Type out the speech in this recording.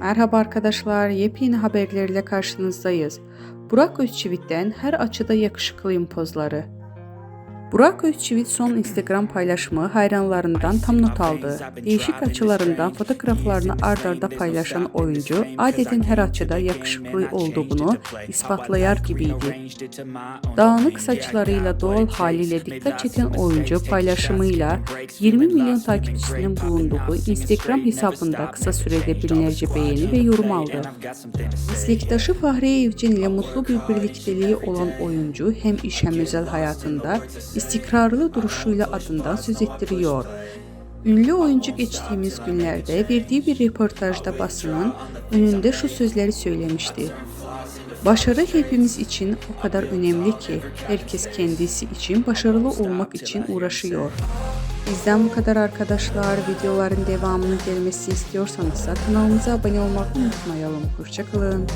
Merhaba arkadaşlar, yepyeni haberlerle karşınızdayız. Burak Özçivit'ten her açıda yakışıklıyım pozları. Burak Özçivit son Instagram paylaşımı hayranlarından tam not aldı. Değişik açılarından fotoğraflarını ard arda paylaşan oyuncu adeten her açıda yakışıklı olduğunu ispatlayar gibiydi. Dağınık saçlarıyla doğal haliyle dikkat çeken oyuncu paylaşımıyla 20 milyon takipçisinin bulunduğu Instagram hesabında kısa sürede binlerce beğeni ve yorum aldı. Meslektaşı Fahriye Evcen ile mutlu bir birlikteliği olan oyuncu hem iş hem özel hayatında istikrarlı duruşuyla adından söz ettiriyor. Ünlü oyuncu geçtiğimiz günlerde verdiği bir röportajda basının önünde şu sözleri söylemişti. Başarı hepimiz için o kadar önemli ki herkes kendisi için başarılı olmak için uğraşıyor. Bizden bu kadar arkadaşlar. Videoların devamını gelmesi istiyorsanız kanalımıza abone olmayı unutmayalım. Hoşçakalın.